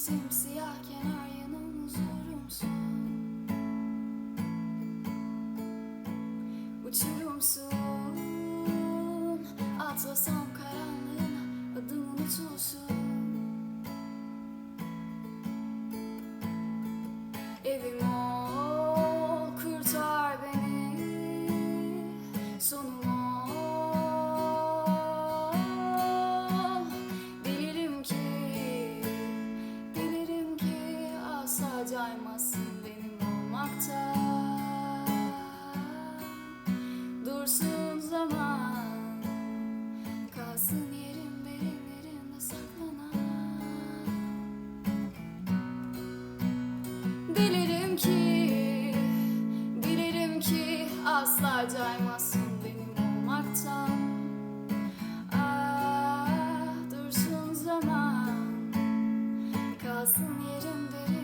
Simsiyah kenar yanım huzurumsun. Uçurumsun. Atlasam karanlığına adım unutulsun Evim ol kurtar beni. Sonu asla caymazsın benim olmakta. Dursun zaman Kalsın yerim benim derinlerinde saklanan. Dilerim ki Dilerim ki asla caymazsın benim olmaktan. Ah dursun zaman Kalsın yerim derinlerinde